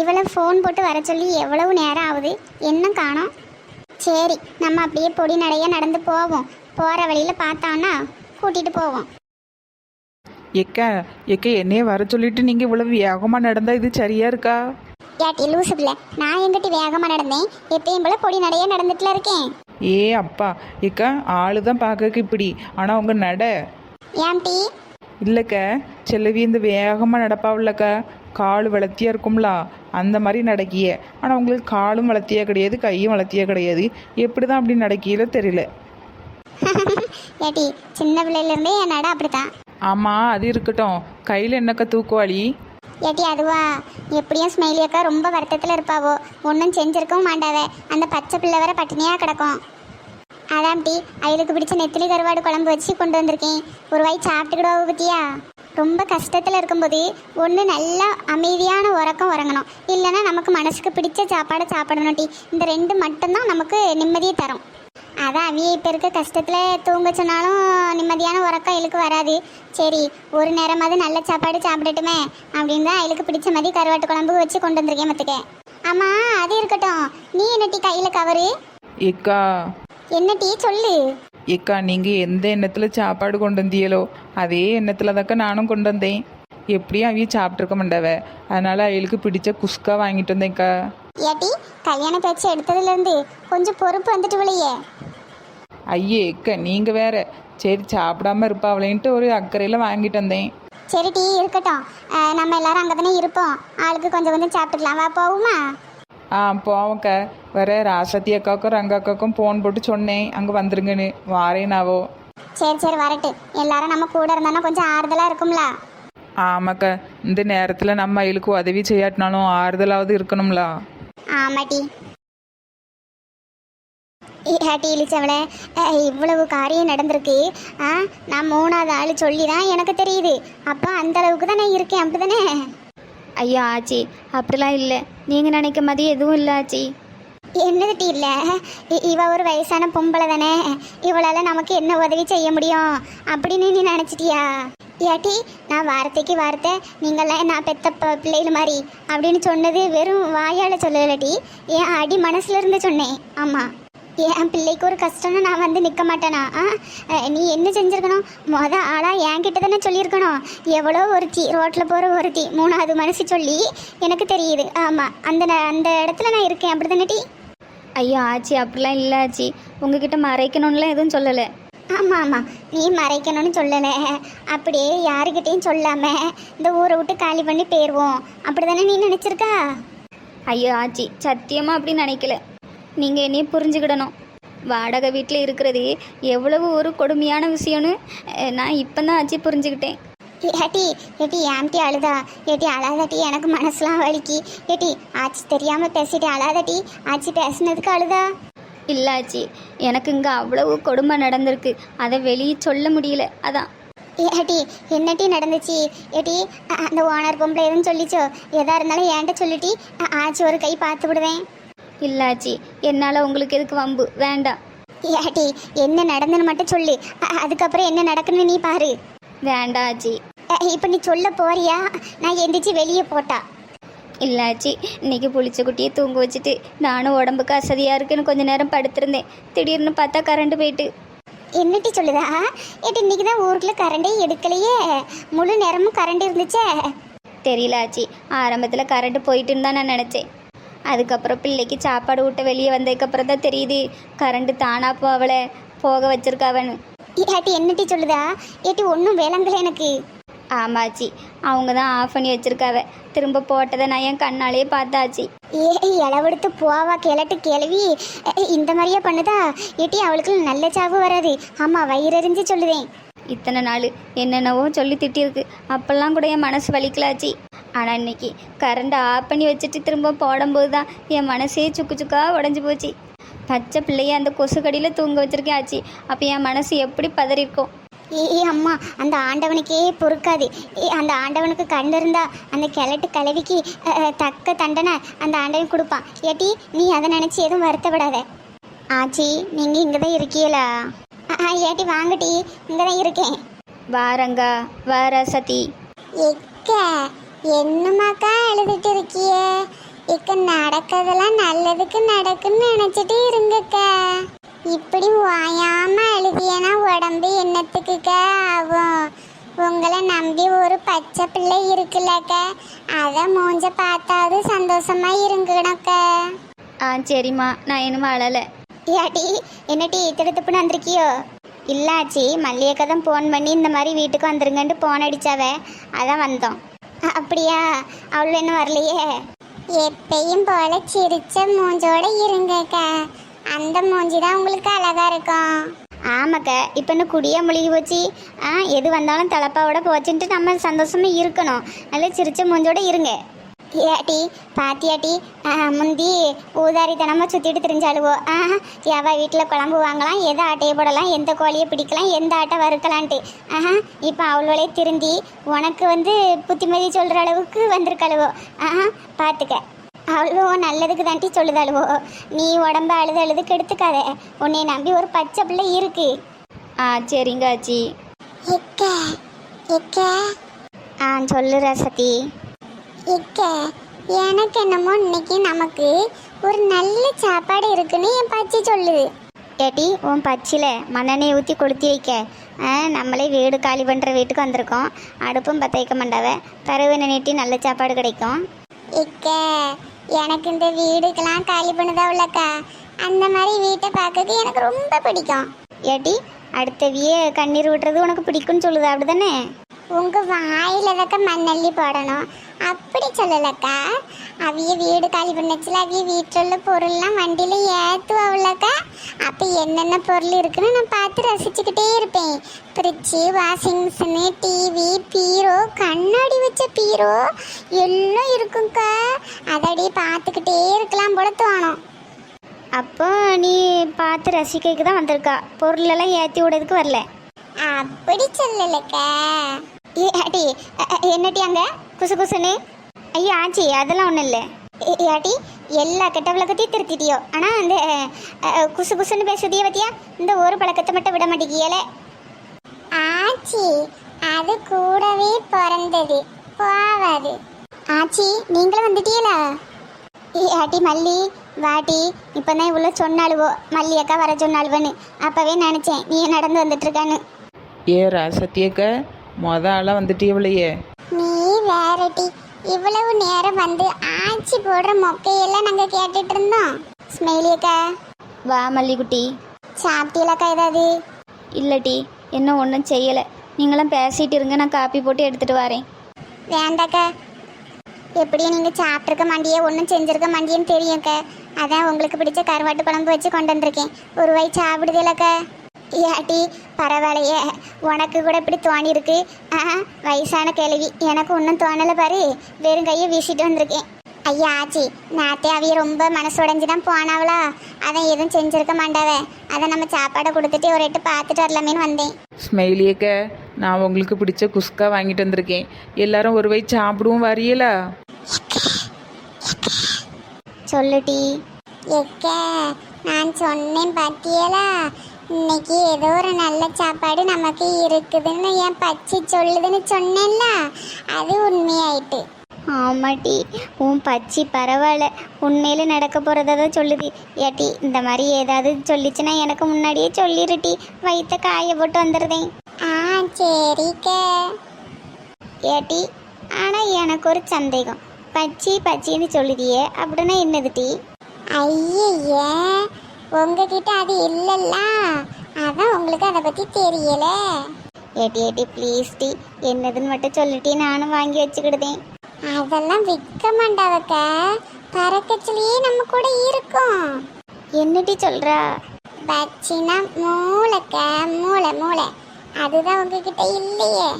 இவளை ஃபோன் போட்டு வர சொல்லி எவ்வளவு நேரம் ஆகுது? என்ன காணோம்? சரி நம்ம அப்படியே பொடி நடைய நடந்து போவோம். போகிற வழியில் பார்த்தோன்னா கூட்டிகிட்டு போவோம். எக்க எக்க என்னைய வர சொல்லிட்டு நீங்கள் இவ்வளவு வேகமாக நடந்தா இது சரியா இருக்கா? ஏட்டி லூசு பிள்ளை. நான் எங்கிட்ட வேகமாக நடந்தேன். எப்பயும் போல பொடி நடைய நடந்துட்டுல இருக்கேன். ஏ அப்பா. எக்க ஆளு தான் பார்க்கறக்கு இப்படி. ஆனால் உங்கள் நட. ஏம்டி? இல்லைக்க. செல்லவி இந்த வேகமாக நடப்பாவில்லக்கா கால் வளர்த்தியா இருக்கும்ல? அந்த மாதிரி நடக்கிய. ஆனால் உங்களுக்கு காலும் வளர்த்தியா கிடையாது கையும் வளர்த்தியா கிடையாது. எப்படி தான் அப்படி நடக்கீல தெரியல. ஏட்டி சின்ன பிள்ளையிலேருந்தே என் நட அப்படித்தான். ஆமாம் அது இருக்கட்டும். கையில் என்னக்கா தூக்குவாளி ஏட்டி அதுவா? எப்படியும் ஸ்மைலி அக்கா ரொம்ப வருத்தத்தில் இருப்பாவோ. ஒன்றும் செஞ்சிருக்கவும் மாட்டாவ. அந்த பச்சை பிள்ளை வர பட்டினியாக கிடக்கும். அதான் டி அவளுக்கு பிடிச்ச நெத்திலி கருவாடு குழம்பு வச்சு கொண்டு வந்திருக்கேன். ஒரு வாய் சாப்பிட்டுக்கிடுவா பத்தியா? ரொம்ப கஷ்டத்தில் இருக்கும்போது ஒன்று நல்லா அமைதியான உறக்கம் உறங்கணும். இல்லைன்னா நமக்கு மனசுக்கு பிடிச்ச சாப்பாடை சாப்பிடணும் டி. இந்த ரெண்டு மட்டும்தான் நமக்கு நிம்மதியை தரும். அதான் அவிய இப்போ இருக்க கஷ்டத்தில் தூங்க சொன்னாலும் நிம்மதியான உறக்கம் இழுக்கு வராது. சரி ஒரு நேரமாவது நல்ல சாப்பாடு சாப்பிடட்டுமே அப்படின்னு தான் அவளுக்கு பிடிச்ச மாதிரி கருவாட்டு குழம்பு வச்சு கொண்டு வந்திருக்கேன் மத்துக்க ஆமாம் அது இருக்கட்டும். நீ என்ன டீ கையில் கவரு? ஏக்கா. என்ன டீ? சொல்லு. ஏக்கா நீங்கள் எந்த எண்ணத்தில் சாப்பாடு கொண்டு வந்தீங்களோ அதே எண்ணத்தில் தாக்கா நானும் கொண்டு வந்தேன் எப்படியும் அவிய சாப்பிட்ருக்க மாட்டாவ? அதனால அவளுக்கு பிடிச்ச குஸ்கா வாங்கிட்டு வந்தேன்க்கா. ஏட்டி கல்யாண பேச்சு எடுத்ததுலேருந்து கொஞ்சம் பொறுப்பு வந்துட்டு விளையே. ஐயே ஏக்கா நீங்கள் வேற. சரி சாப்பிடாம இருப்பாவளேன்ட்டு ஒரு அக்கறையில் வாங்கிட்டு வந்தேன். சரி டீ இருக்கட்டும். நம்ம எல்லாரும் அங்கே தானே இருப்போம். ஆளுக்கு கொஞ்சம் கொஞ்சம் சாப்பிட்டுக்கலாம். வா போகுமா ஆ போவோம்க்கா வேற ராசத்தி அக்காவுக்கும் ரங்க அக்காவுக்கும் ஃபோன் போட்டு சொன்னேன். அங்கே வந்துருங்கன்னு. வாரேனாவோ. சரி சரி வரட்டு. எல்லாரும் நம்ம கூட இருந்தானா கொஞ்சம் ஆறுதலாக இருக்கும்ல? ஆமாக்கா. இந்த நேரத்தில் நம்ம அவளுக்கு உதவி செய்யாட்டினாலும் ஆறுதலாவது இருக்கணும்ல. ஆமாட்டி ஏட்டி இழிச்சவளே இவ்வளவு காரியம் நடந்திருக்கு. நான் மூணாவது ஆள் சொல்லி தான் எனக்கு தெரியுது. அப்போ அந்த அளவுக்கு தான் நான் இருக்கேன் அப்படிதானே? ஐயோ ஆச்சி அப்படிலாம் இல்லை. நீங்கள் நினைக்க மாதிரி எதுவும் இல்லை ஆச்சி. என்னது இல்லை? இவ ஒரு வயசான பொம்பளை தானே. இவளால் நமக்கு என்ன உதவி செய்ய முடியும்? அப்படின்னு நீ நினச்சிட்டியா? ஏட்டி நான் வார்த்தைக்கு வார்த்தை நீங்கள்லாம் நான் பெத்த பிள்ளைகள் மாதிரி அப்படின்னு சொன்னது வெறும் வாயால் சொல்லலடி என் அடி மனசுல இருந்து சொன்னேன். ஆமாம் என் பிள்ளைக்கு ஒரு கஷ்டம்னு நான் வந்து நிற்க மாட்டேனா? ஆ நீ என்ன செஞ்சிருக்கணும்? மொத ஆளாக என்கிட்ட தானே சொல்லியிருக்கணும். எவ்வளோ ஒருத்தி ரோட்டில் போகிற ஒருத்தி மூணாவது மனசு சொல்லி எனக்கு தெரியுது. ஆமாம் அந்த அந்த இடத்துல நான் இருக்கேன். அப்படி தானே டி? ஐயா ஆச்சி அப்படிலாம் இல்லை ஆச்சி. உங்ககிட்ட மறைக்கணும்லாம் எதுவும் சொல்லலை. ஆமாம் ஆமாம் நீ மறைக்கணும்னு சொல்லலை. அப்படியே யாருக்கிட்டேயும் சொல்லாம இந்த ஊரை விட்டு காலி பண்ணி போயிடுவோம் அப்படி தானே நீ நினச்சிருக்கா? ஐயோ ஆச்சி. சத்தியமாக அப்படி நினைக்கல. நீங்கள் என்னைய புரிஞ்சுக்கிடணும். வாடகை வீட்டில் இருக்கிறது எவ்வளவு ஒரு கொடுமையான விஷயம்னு நான் இப்போ தான் ஆச்சி புரிஞ்சுக்கிட்டேன். ஏட்டி ஏட்டி ஏம்டி அழுதா? ஏட்டி அழாதட்டி எனக்கு மனசுலாம் வலிக்கி. ஏட்டி ஆச்சி தெரியாமல் பேசிட்டு அழாதட்டி ஆச்சி பேசுனதுக்கு அழுதா? இல்லை ஆச்சி எனக்கு இங்கே அவ்வளவு கொடுமை நடந்திருக்கு. அதை வெளியே சொல்ல முடியல அதான். ஏட்டி என்னட்டி நடந்துச்சு? ஏட்டி அந்த ஓனர் பொம்பளை எதுவும் சொல்லிச்சோ? எதா இருந்தாலும் ஏன்ட்ட சொல்லிட்டி ஆச்சி ஒரு கை பார்த்து விடுவேன். இல்லை ஆச்சி என்னால் உங்களுக்கு எதுக்கு வம்பு? வேண்டாம். ஏட்டி என்ன நடந்துன்னு மட்டும் சொல்லு. அ- அதுக்கப்புறம் என்ன நடக்குன்னு நீ பாரு. வேண்டாம் ஆச்சி. இப்போ நீ சொல்ல போறியா? நான் எந்திரிச்சு வெளியே போட்டா. இல்லை ஆச்சி இன்னைக்கு புளிச்ச குட்டியை தூங்க வச்சுட்டு நானும் உடம்புக்கு அசதியாக இருக்குன்னு கொஞ்ச நேரம் படுத்திருந்தேன். திடீர்னு பார்த்தா கரண்ட் போயிட்டு. என்னட்டி சொல்லுதா? ஏட்டி இன்னைக்கு தான் ஊருக்குள்ள கரண்டே எடுக்கலையே. முழு நேரமும் கரண்ட் இருந்துச்சே. தெரியல ஆச்சி. ஆரம்பத்தில் கரண்ட் போயிட்டுன்னு தான் நான் நினச்சேன். அதுக்கப்புறம் பிள்ளைக்கு சாப்பாடு ஊட்ட வெளியே வந்ததுக்கப்புறம் தான் தெரியுது. கரண்ட் தானா போவலை போக வச்சிருக்காவன்னு ஏட்டி என்னட்டி சொல்லுதா? ஏட்டி ஒன்றும் விளங்கல எனக்கு. ஆமாச்சி. அவங்க தான் ஆஃப் பண்ணி வச்சிருக்காவ. திரும்ப போட்டதை நான் என் கண்ணாலேயே பார்த்தாச்சி. ஏ இளவெடுத்து போவா கிளட்டு கிளவி. இந்த மாதிரியே பண்ணுதா? ஏட்டி அவளுக்கு நல்ல சாவு வராது. ஆமா வயிறறிஞ்சு சொல்லுதேன். இத்தனை நாள் என்னென்னவோ சொல்லி திட்டிருக்கு அப்பெல்லாம் கூட என் மனசு வலிக்கலாச்சி. ஆனால் இன்னைக்கு கரண்ட் ஆஃப் பண்ணி வச்சுட்டு திரும்ப போடும்போது தான் என் மனசே சுக்கு சுக்கா உடஞ்சி போச்சு. பச்சை பிள்ளைய அந்த கொசு கடியில் தூங்க வச்சிருக்கேன் ஆச்சி அப்போ என் மனசு எப்படி பதறிருக்கும் ஏ அம்மா அந்த ஆண்டவனுக்கே பொறுக்காது. ஏ அந்த ஆண்டவனுக்கு கண் இருந்தா அந்த கிழட்டு கலவிக்கு தக்க தண்டனை அந்த ஆண்டவன் கொடுப்பான். ஏட்டி நீ அதை நினைச்சு எதுவும் வருத்தப்படாத. ஆச்சி நீங்க இங்க தான் இருக்கீங்களா ஆ, ஏட்டி வாங்கட்டி இங்க தான் இருக்கேன். வாரங்கா வார சதி. எக்க என்னமாக்கா எழுதிட்டு இருக்கிய? இக்க நடக்கிறதெல்லாம் நல்லதுக்கு நடக்குன்னு நினைச்சிட்டு இருங்கக்கா. இப்படி வாயாம அழுதியனா உடம்பு என்னத்துக்குக்க ஆகும்? உங்களை நம்பி ஒரு பச்சை பிள்ளை இருக்குல்லக்க. அதை மூஞ்ச பார்த்தாவது சந்தோஷமா இருங்கணுக்கா. ஆ சரிம்மா. நான் இன்னும் அழலை. ஏட்டி என்னட்டி திடுத்துப்புன்னு வந்திருக்கியோ? இல்லாச்சி மல்லிகைக்கா தான் ஃபோன் பண்ணி இந்த மாதிரி வீட்டுக்கு வந்துருங்கன்ட்டு ஃபோன் அடிச்சாவ. அதான் வந்தோம். அப்படியா? அவள் இன்னும் வரலையே. எப்பயும் போல சிரிச்ச மூஞ்சோட இருங்கக்கா. அந்த மூஞ்சி தான் உங்களுக்கு அழகா இருக்கும். ஆமாக்கா இப்போ இன்னும் குடியா முழுகி போச்சு. ஆ எது வந்தாலும் தலப்பாவோட போச்சுன்ட்டு நம்ம சந்தோஷமாக இருக்கணும். நல்லா சிரிச்ச மூஞ்சோட இருங்க. ஏட்டி பாத்தியாட்டி முந்தி ஊதாரித்தனமாக சுற்றிட்டு தெரிஞ்சாலுவோ ஆ எவ வீட்டில் குழம்பு வாங்கலாம் எதை ஆட்டையை போடலாம் எந்த கோழியை பிடிக்கலாம் எந்த ஆட்டை வறுக்கலான்ட்டு. ஆஹா இப்போ அவளோலே திருந்தி உனக்கு வந்து புத்திமதி சொல்கிற அளவுக்கு வந்திருக்கழுவோ ஆஹா பார்த்துக்க அவ்வளோ நல்லதுக்கு தாண்டி சொல்லுதாளுவோ? நீ உடம்ப அழுது அழுது கெடுத்துக்காத. உன்னை நம்பி ஒரு பச்சை பிள்ளை இருக்கு. ஆ சரிங்க ஆச்சி. எக்க எக்க? ஆ சொல்லு ரசதி. எக்க எனக்கு என்னமோ இன்னைக்கு நமக்கு ஒரு நல்ல சாப்பாடு இருக்குன்னு என் பச்சி சொல்லுது. ஏட்டி உன் பச்சியில் மண்ணெண்ணெய் ஊற்றி கொளுத்தி வைக்க. நம்மளே வீடு காலி பண்ணுற வீட்டுக்கு வந்திருக்கோம். அடுப்பும் பற்ற வைக்க மாட்டாவ பறவை நீட்டி நல்ல சாப்பாடு கிடைக்கும்? இக்க எனக்கு இந்த வீடுக்கெல்லாம் காலி பண்ணுதா உள்ளக்கா? அந்த மாதிரி வீட்டை பார்க்கறது எனக்கு ரொம்ப பிடிக்கும். ஏட்டி அடுத்தவிய கண்ணீர் விட்டுறது உனக்கு பிடிக்கும்னு சொல்லுதா அப்படிதானே? உங்க வாயில தக்க மண்ணள்ளி போடணும். அப்படி சொல்லலக்கா. அவிய வீடு காலி பண்ணச்சுல அவிய வீட்டில் உள்ள பொருள்லாம் வண்டியில ஏத்துவாவுலக்கா. அப்ப என்னென்ன பொருள் இருக்குன்னு நான் பார்த்து ரசிச்சுக்கிட்டே இருப்பேன். Fridge washing machine TV bureau கண்ணாடி வச்ச பீரோ எல்லாம் இருக்கும்க்கா. அதடி பார்த்துக்கிட்டே இருக்கலாம் போல தோணும். அப்போ நீ பார்த்து ரசிக்கைக்கு தான் வந்திருக்கா. பொருளெல்லாம் ஏற்றி விடுறதுக்கு வரல. அப்படி சொல்லலக்கா. ஏ ஆட்டி என்னட்டி அங்க? குசு குசுன்னு. ஐயோ ஆச்சி அதெல்லாம் ஒன்றும் இல்லை. ஏட்டி எல்லா கெட்ட விளக்கத்தையும் திருத்திட்டியோ? ஆனால் அந்த குசு குசுன்னு பேசுதிய பத்தியா? இந்த ஒரு பழக்கத்தை மட்டும் விட மாட்டேங்கியல. ஆச்சி அது கூடவே பிறந்தது. போவாது. ஆச்சி நீங்களும் வந்துட்டீங்களா ஏட்டி மல்லி வாட்டி இப்போ தான் இவ்வளோ சொன்னாலுவோ மல்லி அக்கா வர சொன்னாலுவன்னு அப்போவே நினச்சேன் நீ நடந்து வந்துட்டு இருக்கான்னு. ஏ ராசத்தியக்க மொத ஆளாக வந்துட்டியவளையே நீ வேறட்டி இவ்வளவு நேரம் வந்து ஆச்சி போடுற மொக்கையெல்லாம் நாங்கள் கேட்டுட்டு இருந்தோம். ஸ்மெயிலி அக்கா. வா மல்லிக்குட்டி சாப்பிட்டீங்களாக்கா ஏதாவது? இல்லட்டி இன்னும் ஒன்றும் செய்யலை. நீங்களும் பேசிட்டு இருங்க நான் காப்பி போட்டு எடுத்துகிட்டு வரேன். வேண்டாக்கா. எப்படியும் நீங்கள் சாப்பிட்ருக்க மாண்டியே ஒன்றும் செஞ்சிருக்க மாண்டியன்னு தெரியும்க்கா. அதான் உங்களுக்கு பிடிச்ச கருவாட்டு குழம்பு வச்சு கொண்டு வந்திருக்கேன். ஒரு வாய் சாப்பிடுதேலக்கா. ஏட்டி பரவாயில்லையே. உனக்கு கூட இப்படி தோணி இருக்கு. ஆ வயசான கேள்வி. எனக்கு ஒன்றும் தோணலை பாரு. வெறும் கையை வீசிட்டு வந்திருக்கேன். ஐயா ஆச்சி நாத்தே அவிய ரொம்ப மனசு உடைஞ்சு தான் போனாவளா? அதான் எதுவும் செஞ்சிருக்க மாட்டாவே. அதை நம்ம சாப்பாடை கொடுத்துட்டு ஒரு எட்டு பார்த்துட்டு வரலாமேன்னு வந்தேன். ஸ்மெயிலியக்க நான் உங்களுக்கு பிடிச்ச குஸ்கா வாங்கிட்டு வந்திருக்கேன். எல்லாரும் ஒரு வயசு சாப்பிடுவோம் வரியலா? சொல்லுடி எக்க நான் சொன்னேன் பாத்தியலா? இன்னைக்கு ஏதோ ஒரு நல்ல சாப்பாடு நமக்கு இருக்குதுன்னு என் பச்சை சொல்லுதுன்னு சொன்னேன்ல. அது உண்மையாயிட்டு. ஆமாட்டி உன் பச்சி பரவாயில்ல. உண்மையில நடக்க போகிறத தான் சொல்லுது. ஏட்டி இந்த மாதிரி ஏதாவது சொல்லிச்சுன்னா எனக்கு முன்னாடியே சொல்லிருட்டி. வயிற்ற காய போட்டு வந்துடுதேன் ஆ சரிக்க. ஏட்டி ஆனால் எனக்கு ஒரு சந்தேகம். பச்சி பச்சின்னு சொல்லுதியே அப்படின்னா என்னது டீ ஐய உங்ககிட்ட அது இல்லல்ல. அதான் உங்களுக்கு அதை பற்றி தெரியல. ஏட்டி ஏட்டி ப்ளீஸ் டி. என்னதுன்னு மட்டும் சொல்லிட்டி நானும் வாங்கி வச்சுக்கிடுதேன். அதெல்லாம் விற்க மாட்டாவக்க. பறக்கச்சிலேயே நம்ம கூட இருக்கும். என்னடி சொல்றா? பச்சினா மூளைக்க மூளை மூளை. அதுதான் உங்ககிட்ட இல்லையே.